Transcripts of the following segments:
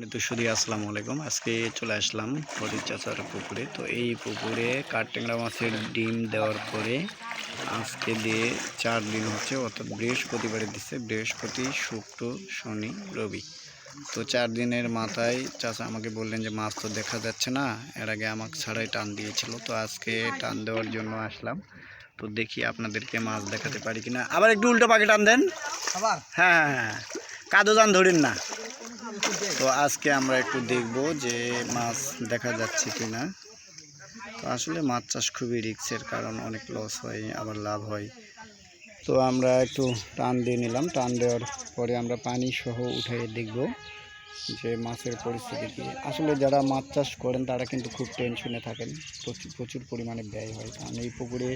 সম্মানিত সুদী আসসালামু আলাইকুম। আজকে চলে আসলাম ফরিদ চাচার পুকুরে। তো এই পুকুরে কাঠটেংরা মাছের ডিম দেওয়ার পরে আজকে দিয়ে চার দিন হচ্ছে অর্থাৎ বৃহস্পতিবারে দিচ্ছে বৃহস্পতি শুক্র শনি রবি। তো চার দিনের মাথায় চাচা আমাকে বললেন যে মাছ তো দেখা যাচ্ছে না এর আগে আমাকে ছাড়াই টান দিয়েছিল। তো আজকে টান দেওয়ার জন্য আসলাম। তো দেখি আপনাদেরকে মাছ দেখাতে পারি কিনা। আবার একটু উল্টো পাকে টান দেন। আবার? হ্যাঁ হ্যাঁ হ্যাঁ। কাদো যান ধরেন না। তো আজকে আমরা একটু দেখব যে মাছ দেখা যাচ্ছে কি না তো আসলে মাছ চাষ খুবই রিক্সের কারণ, অনেক লস হয়, আবার লাভ হয়। তো আমরা একটু টান দিয়ে নিলাম। টান দেওয়ার পরে আমরা পানি সহ উঠে দেখব যে মাছের পরিস্থিতি কী। আসলে যারা মাছ চাষ করেন, তারা কিন্তু খুব টেনশনে থাকেন। প্রচুর প্রচুর পরিমাণে ব্যয় হয়। কারণ এই পুকুরে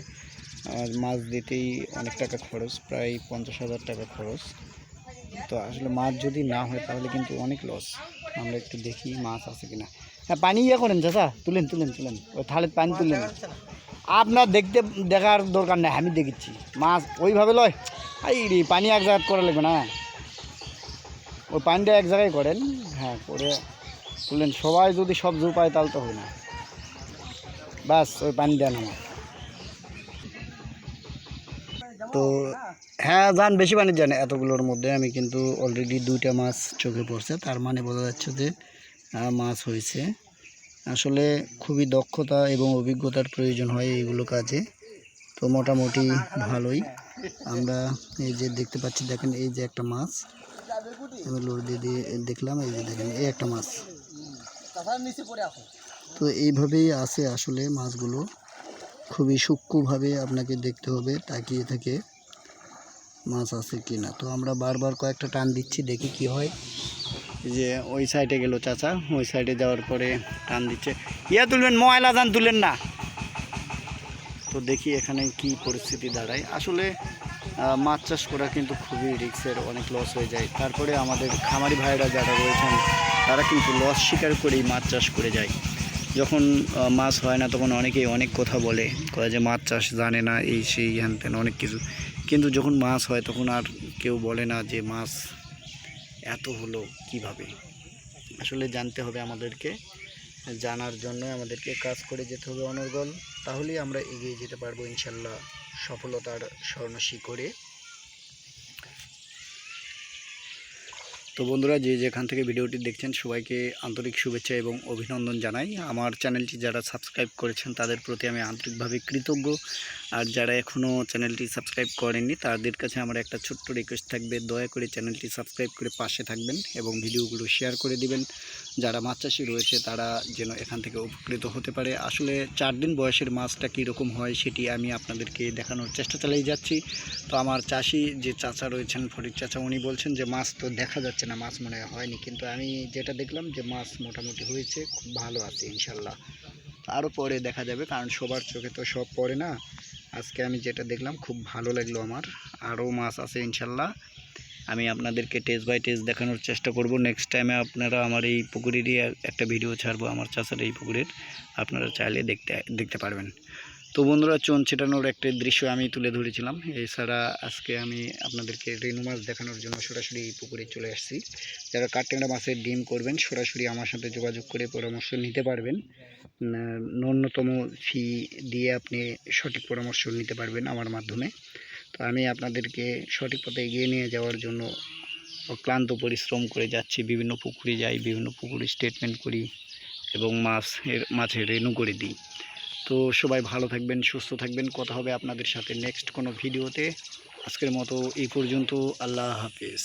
মাছ দিতেই অনেক টাকা খরচ, প্রায় পঞ্চাশ হাজার টাকা খরচ। তো আসলে মাছ যদি না হয় তাহলে কিন্তু অনেক লস আমরা একটু দেখি মাছ আছে কিনা। হ্যাঁ পানি ইয়ে করেন চাচা, তুলেন তুলেন তুলেন। ওই থালে পানি তুলেন। আপনার দেখতে দেখার দরকার নেই, আমি দেখেছি মাছ ওইভাবে লয় এই রে, পানি এক জায়গায় করা লাগবে না। ওই পানিটা এক জায়গায় করেন হ্যাঁ করে তুলেন। সবাই যদি সব জু পায় তাহলে তো হবে না। ব্যাস, ওই পানি দেন আমার। তো হ্যাঁ যান বেশি পানি জানে এতগুলোর মধ্যে। আমি কিন্তু অলরেডি দুইটা মাছ চোখে পড়ছে। তার মানে বোঝা যাচ্ছে যে মাছ হয়েছে। আসলে খুবই দক্ষতা এবং অভিজ্ঞতার প্রয়োজন হয় এইগুলো কাজে। তো মোটামুটি ভালোই। আমরা এই যে দেখতে পাচ্ছি, দেখেন এই যে একটা মাছ। আমি লোড দিয়ে দিয়ে দেখলাম, এই যে দেখেন এই একটা মাছ। তো এইভাবেই আছে আসলে মাছগুলো। খুবই সূক্ষ্মভাবে আপনাকে দেখতে হবে, তাকিয়ে থেকে। মাছ আছে কি না। তো আমরা বারবার কয়েকটা টান দিচ্ছি, দেখি কি হয়। যে ওই সাইডে গেল চাচা, ওই সাইডে যাওয়ার পরে টান দিচ্ছে। ইয়া তুলবেন, ময়লা যান তুলেন না। তো দেখি এখানে কি পরিস্থিতি দাঁড়ায়। আসলে মাছ চাষ করা কিন্তু খুবই রিক্সের অনেক লস হয়ে যায়। তারপরে আমাদের খামারি ভাইরা যারা রয়েছেন, তারা কিন্তু লস স্বীকার করেই মাছ চাষ করে যায়। যখন মাছ হয় না, তখন অনেকেই অনেক কথা বলে, কয় যে মাছ চাষ জানে না, এই সেই হ্যান অনেক কিছু। কিন্তু যখন মাছ হয় তখন আর কেউ বলে না যে মাছ এত হলো কীভাবে? আসলে জানতে হবে আমাদেরকে, জানার জন্য আমাদেরকে কাজ করে যেতে হবে অনর্গল। তাহলেই আমরা এগিয়ে যেতে পারব ইনশাল্লাহ সফলতার স্বর্ণ শিখরে। তো বন্ধুরা, যে যেখান থেকে ভিডিওটি দেখছেন, সবাইকে আন্তরিক শুভেচ্ছা এবং অভিনন্দন জানাই। আমার চ্যানেলটি যারা সাবস্ক্রাইব করেছেন, তাদের প্রতি আমি আন্তরিকভাবে কৃতজ্ঞ। আর যারা এখনও চ্যানেলটি সাবস্ক্রাইব করেননি, তাদের কাছে আমার একটা ছোট্ট রিকোয়েস্ট থাকবে। দয়া করে চ্যানেলটি সাবস্ক্রাইব করে পাশে থাকবেন এবং ভিডিওগুলো শেয়ার করে দিবেন। যারা মাছ চাষি রয়েছে, তারা যেন এখান থেকে উপকৃত হতে পারে। আসলে চার দিন বয়সের মাছটা কীরকম হয়, সেটি আমি আপনাদেরকে দেখানোর চেষ্টা চালিয়ে যাচ্ছি। তো আমার চাষি যে চাচা রয়েছেন ফরিদ চাচা, উনি বলছেন যে, মাছ তো দেখা যাচ্ছে না, মাছ মনে হয়নি। কিন্তু আমি যেটা দেখলাম যে মাছ মোটামুটি হয়েছে, খুব ভালো আছে ইনশাল্লাহ। আরও পরে দেখা যাবে, কারণ সবার চোখে তো সব পড়ে না। আজকে আমি যেটা দেখলাম, খুব ভালো লাগল আমার। আরও মাছ আছে ইনশাল্লাহ। আমি আপনাদেরকে টেস্ট বাই টেস্ট দেখানোর চেষ্টা করব। নেক্সট টাইমে আপনারা আমার এই পুকুরেরই একটা ভিডিও ছাড়বো, আমার চাষার এই পুকুরের। আপনারা চাইলে দেখতে দেখতে পারবেন। তো বন্ধুরা, চুন ছিটানোর একটি দৃশ্য আমি তুলে ধরেছিলাম। এছাড়া আজকে আমি আপনাদেরকে রেনু মাছ দেখানোর জন্য সরাসরি এই পুকুরে চলে আসছি। যারা কাঠটেংরা মাছের ডিম করবেন, সরাসরি আমার সাথে যোগাযোগ করে পরামর্শ নিতে পারবেন। ন্যূনতম ফি দিয়ে আপনি সঠিক পরামর্শ নিতে পারবেন আমার মাধ্যমে। তো আমি আপনাদেরকে সঠিক পথে এগিয়ে নিয়ে যাওয়ার জন্য অক্লান্ত পরিশ্রম করে যাচ্ছি। বিভিন্ন পুকুরে যাই, বিভিন্ন পুকুরে স্টেটমেন্ট করি এবং মাছ এর, মাছের রেনু করে দিই। তো সবাই ভালো থাকবেন, সুস্থ থাকবেন। কথা হবে আপনাদের সাথে নেক্সট কোনো ভিডিওতে আজকের মতো এই পর্যন্ত। আল্লাহ হাফিজ।